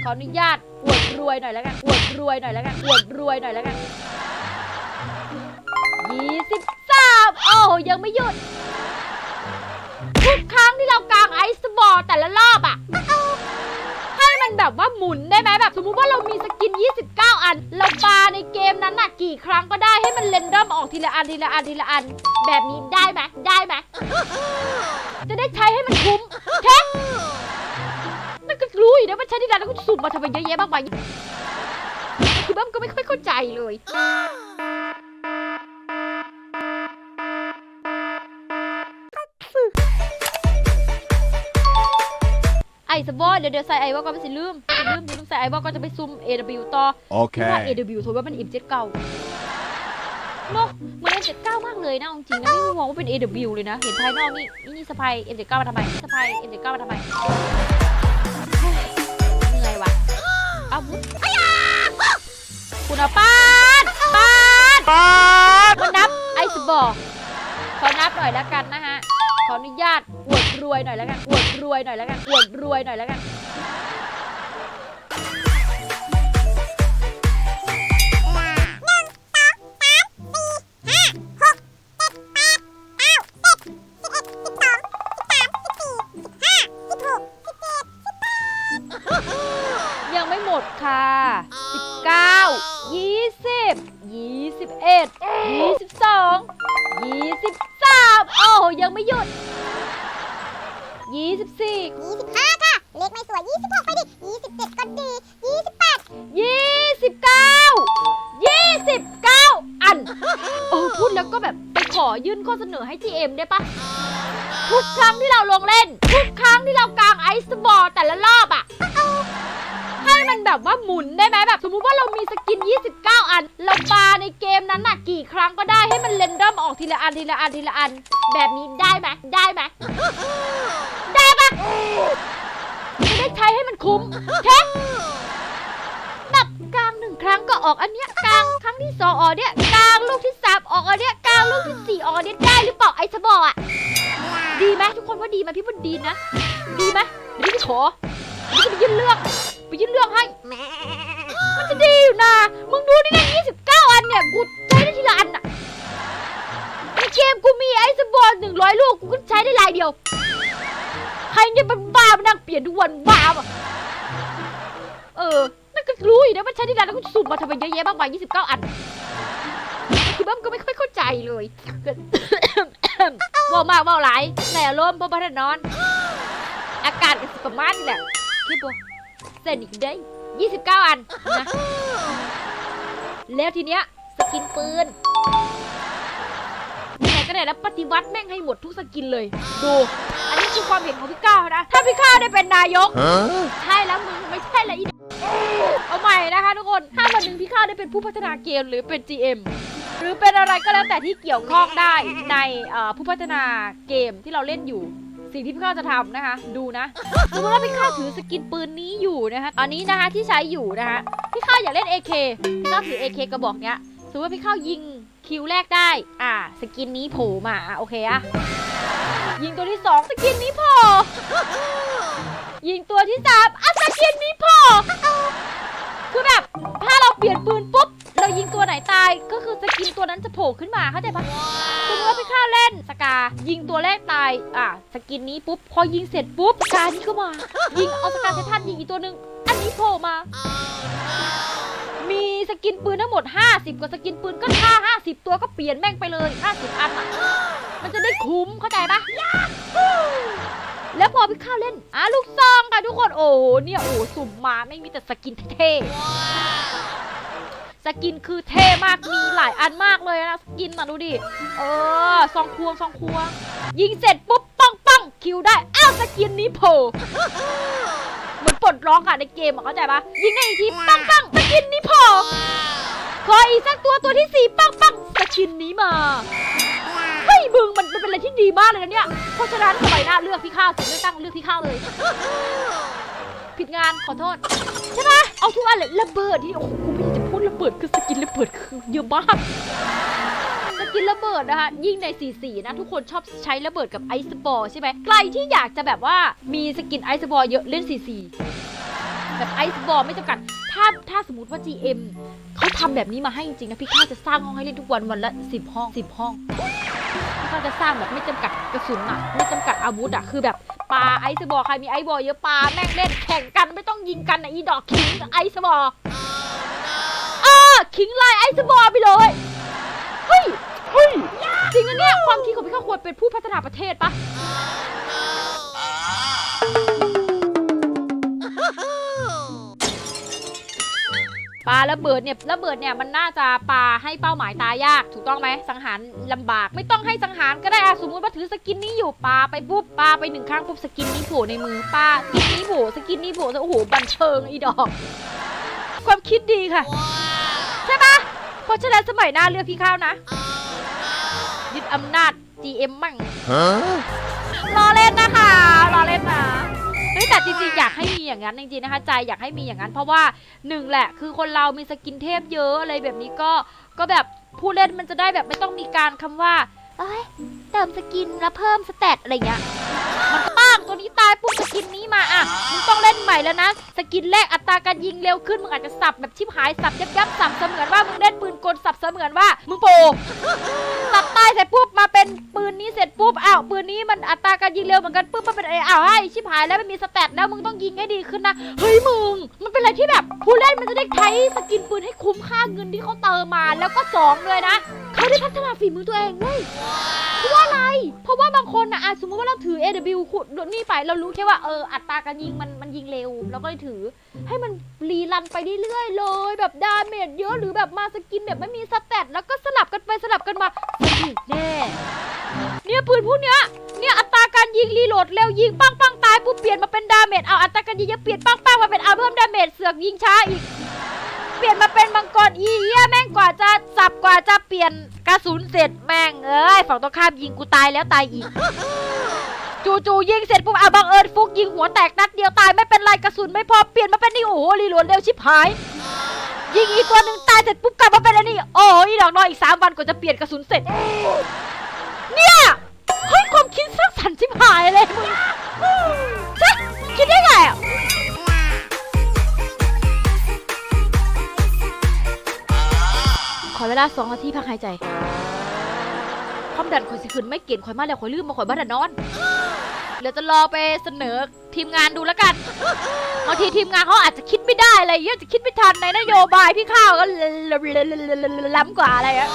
ขออนุญาตอวดรวยหน่อยแล้วกันอวดรวยหน่อยแล้วกันอวดรวยหน่อยแล้วกันยี่สิบสามโอ้ยังไม่หยุด ทุกครั้งที่เรากางไอซ์บอลแต่ละรอบอะให้มันแบบว่าหมุนได้ไหมแบบ สมมุติว่าเรามีสกิน 29 อัน เราปาในเกมนั้นน่ะกี่ครั้งก็ได้ให้มันเรนดอมออกทีละอันทีละอันทีละอัน แบบนี้ได้ไหมได้ไหมจะได้ใช้ให้มันคุ้มเท็ นั่นก็รู้อยู่นะว่าใช้ที่ร้านแล้วก็สุ่มมาทำไมเยอะแยะมากมายคือบ้ามก็ไม่ค่อยเข้าใจเลยไอ้สบอเดี๋ยวเดี๋ยวใส่ไอ้ว่าก็ไม่สิลืมสิลืมสิลืมใส่ไอ้ว่าก็จะไปซุ่ม AW ต่อที่ว่า Okay. AW ถือว่าเป็น M7 เก่าเนาะเหมือน M7 เก้ามากเลยนะเอาจริงๆนะไม่มองว่าเป็น AW เลยนะ เห็นภายนอกนี่นี่นี่สะพาย M7 เก้ามาทำไมสะพาย M7 เก้ามาทำไม อาวุ้นคุณเอาปาดปาดปาดมานับไอ้สบอขอนับหน่อยแล้วกันนะฮะ ขออนุญาตอวดรวยหน่อยแล้วกันอวดรวยหน่อยแล้วกันอวดรวยหน่อยแล้วกัน 19 20 21 22 23โอ้ยังไม่หยุด24 25ค่ะ เลขไม่สวย26ไปดิ27ก็ดี28 29 29อัน โอ้พูดแล้วก็แบบไปขอยื่นข้อเสนอให้ทีเอ็มได้ปะทุกครั้งที่เราลงเล่น ทุกครั้งที่เรากางไอซ์บอลแต่ละรอบอะ ให้มันแบบว่าหมุนได้ไหมแบบ สมมุติว่าเรามีสกิน 29 อัน เราปาในเกมนั้นน่ะกี่ครั้งก็ได้ให้มันเรนดอมออกทีละอันทีละอันทีละอัน แบบนี้ได้ไหมได้ไหมได้ปะจะได้ใช้ให้มันคุ้มเท็แบบกลางหนึ่งครั้งก็ออกอันเนี้ยกลางครั้งที่สองออกเนี้ยกลางลูกที่สามออกอันเนี้ยกลางลูกที่สี่ออกอันเนี้ยได้หรือเปล่าไอ้สบออะดีไหมทุกคนว่าดีไหมพี่ว่าดีนะ ดีไหมเดี๋ยวพี่ขอพี่จะไปยื่นเรื่อง ไปยื่นเรื่องให้ มันจะดีอยู่นะ มึงดูนี่นะ29 อันเนี่ย กูใช้ได้ทีละอันอะในเกมกูมีไอ้สบอลหนึ่งร้อยลูก กูก็ใช้ได้ลายเดียว ใครเนี่ยมันบ้ามันนั่งเปลี่ยนทุกวันบ้าอะเออ นั่นก็รู้อยู่นะว่าใช้ได้นานแล้วกูสุ่มมาทำไมเยอะแยะมากมาย29 อัน คือบ้ามก็ไม่ค่อยเข้าใจเลยว่ามากว่าหลายในอารมณ์เพราะบ้านอน อากาศก็สิประมาณนี้แหละคิดบ่ เส้นอีกได้29 อันนะแล้วทีเนี้ยสกินปืนไหนก็ไหนแล้วปฏิวัติแม่งให้หมดทุกสกินเลย ดู อันนี้คือความเห็นของพี่ก้าวนะ ถ้าพี่ก้าวได้เป็นนายก Huh? ใช่แล้วมึงไม่ใช่ละอีเอาใหม่นะคะทุกคน ถ้าวันหนึ่งพี่ข้าวได้เป็นผู้พัฒนาเกมหรือเป็น GM หรือเป็นอะไรก็แล้วแต่ที่เกี่ยวข้องได้ในเอ่อผู้พัฒนาเกมที่เราเล่นอยู่ สิ่งที่พี่ข้าวจะทำนะคะ ดูนะสมมติว่าพี่ข้าวถือสกินปืนนี้อยู่นะคะอันนี้นะคะที่ใช้อยู่นะคะพี่ข้าวอยากเล่น AK พี่ข้าวถือ AK กระบอกเนี้ยสมมติว่าพี่ข้าวยิงคิวแรกได้ อ่า สกินนี้โผล่มาอะโอเคอะยิงตัวที่สองสกินนี้โผล่ยิงตัวที่สามอะสกินนี้พอคือแบบถ้าเราเปลี่ยนปืนปุ๊บเรา ยิงตัวไหนตายก็คือสกินตัวนั้นจะโผล่ขึ้นมาเข้าใจปะสมมติว่าพี่ข้าวเล่นสกา ยิงตัวแรกตาย อะสกินนี้ปุ๊บพอยิงเสร็จปุ๊บสกานี้ก็มา ยิงเอาสกาเซทันยิงอีกตัวหนึ่งอันนี้โผล่มา มีสกินปืนทั้งหมด 50 กว่าสกินปืนก็ท่า50 ตัวก็เปลี่ยนแม่งไปเลย 50 อันอะมันจะได้คุ้มเข้าใจปะแล้วพอพี่ข้าวเล่นอะลูกซองค่ะทุกคน โอ้โหเนี่ยโอ้โหสุ่มมาไม่มีแต่สกินเท่ๆ สกินคือเท่มากมีหลายอันมากเลยนะสกินอะดูดิ เออซองควงซองควง ยิงเสร็จปุ๊บปังปังคิวได้ อ้าวสกินนี้โผล่เหมือนปลดล็อกอะในเกมอะเข้าใจปะยิงได้อีกทีปังปังสกินนี้โผล่ขออีกสักตัวตัวที่สี่ปังปังสกินนี้มาเฮ้ยมึงมันมันเป็นอะไรที่ดีมากเลยนะเนี่ยเพราะฉะนั้นสมัยหน้าเลือกพี่ข้าวสิเลือกตั้งเลือกพี่ข้าวเลย ผิดงานขอโทษใช่ปะเอาทุกอันเลยระเบิดที่โอ้โห ระเบิดคือสกินระเบิดคือเยอะมากสกินระเบิดนะคะยิ่งใน44นะทุกคนชอบใช้ระเบิดกับไอซ์บอลใช่ไหมใครที่อยากจะแบบว่ามีสกินไอซ์บอลเยอะเล่น44แบบไอซ์บอลไม่จำกัด ถ้าถ้าสมมติว่า GM เขาทำแบบนี้มาให้จริงๆนะพี่ข้าจะสร้างห้องให้เล่นทุกวันวันละ 10 ห้อง 10 ห้องพี่ข้าจะสร้างแบบไม่จำกัดกระสุนอะไม่จำกัดอาวุธอะคือแบบปาไอซ์บอลใครมีไอซ์บอลเยอะปาแม่งเล่นแข่งกันไม่ต้องยิงกันนะอีดอกคิงไอซ์บอล เออคิงไลน์ไอซ์บอลไปเลยเฮ้ยเฮ้ยจริงนะเนี่ยความคิดของพี่ข้าวควรเป็นผู้พัฒนาประเทศปะปลาระเบิดเนี่ยระเบิดเนี่ยมันน่าจะปลาให้เป้าหมายตายยากถูกต้องไหมสังหารลำบาก ไม่ต้องให้สังหารก็ได้อะสมมุติว่าถือสกินนี้อยู่ปลาไปปุ๊บปลาไปหนึ่งครั้งปุ๊บสกินนี้โผล่ในมือปลาสกินนี้โผล่สกินนี้โผล่โอ้โหบันเทิงอีดอก ความคิดดีค่ะ ใช่ปะเพราะฉะนั้นสมัยหน้าเลือกพี่ข้าวนะยึดอำนาจ GM มั่ง Huh? รอเล่นนะคะรอเล่นนะเฮ้ยแต่จริงๆอยากให้มีอย่างนั้นจริงๆนะคะใจอยากให้มีอย่างนั้น เพราะว่าหนึ่งแหละคือคนเรามีสกินเทพเยอะอะไรแบบนี้ก็ก็แบบผู้เล่นมันจะได้แบบไม่ต้องมีการคำว่าเอ้ยเติมสกินแล้วเพิ่มสเตตอะไรเงี้ยมันป้าง ตัวนี้ตายปุ๊บสกินนี้มาอะมึงต้องเล่นใหม่แล้วนะ สกินแรกอัตราการยิงเร็วขึ้นมึงอาจจะสับแบบชิบหายสับยับยับสับเสมือนว่ามึงเล่นปืนกลสับเสมือนว่ามึงโปสับตายเสร็จปุ๊บมาเป็นปืนนี้เสร็จปุ๊บอ้าวปืนนี้มันอัตราการยิงเร็วเหมือนกันปุ๊บมันเป็นไอ้อ้าวไอ้ชิบหายแล้วไม่มีสแตทแล้วมึงต้องยิงให้ดีขึ้นนะเฮ้ยมึง มันเป็นอะไรที่แบบผู้เล่นมันจะได้ใช้สกินปืนให้คุ้มค่าเงินที่เขาเติมมาแล้วก็สองเลยนะเขาได้พัฒนาฝีมือตัวเองเว้ย อะไร เพราะว่าบางคนนะอะสมมติว่าเราถือ AW ขุดนี่ไปเรารู้แค่ว่าเอออัตราการยิงมันมันยิงเร็วเราก็เลยถือ ให้มันรีรันไปเรื่อยๆเลย แบบดาเมจเยอะหรือแบบมาสกินแบบไม่มีสแตทแล้วก็สลับกันไปสลับกันมาสนุกแน่เนี่ยปืนพวกเนี้ยเนี่ยอัตราการยิงรีโหลดเร็วยิงปังปังตายปุ๊บเปลี่ยนมาเป็นดาเมจเอาอัตราการยิงยังเปลี่ยนปังปังมาเป็นเอาเพิ่มดาเมจเสือกยิงช้าอีก ปลี่ยนมาเป็นมังกรอีเหี้ยแม่งกว่าจะสับกว่าจะเปลี่ยนกระสุนเสร็จแม่งเอ้ยฝั่งตรงข้ามยิงกูตายแล้วตายอีก จู่ๆยิงเสร็จปุ๊บอะบังเอิญฟุกยิงหัวแตกนัดเดียวตายไม่เป็นไรกระสุนไม่พอเปลี่ยนมาเป็นนี่โอ้โหรีโหลดเร็วชิบหายยิงอีกตัวหนึ่งตายเสร็จปุ๊บกลับมาเป็นอันนี้โอ้โหอีดอกน้อยอีกสามวันกว่าจะเปลี่ยนกระสุนเสร็จ เนี่ยเฮ้ยความคิดสร้างสรรค์ชิบหายเลยมึง เวลาสองนาทีพักหายใจความดันข่อยสิขึ้นไม่เก่งข่อยมาแล้วข่อยลืมมาข่อยบ้านนอนเดี๋ยวจะรอไปเสนอทีมงานดูแล้วกันบางทีทีมงานเขาอาจจะคิดไม่ได้อะไรเยอะจะคิดไม่ทันในนโยบายพี่ข้าวก็ล้ำกว่าอะไรอะ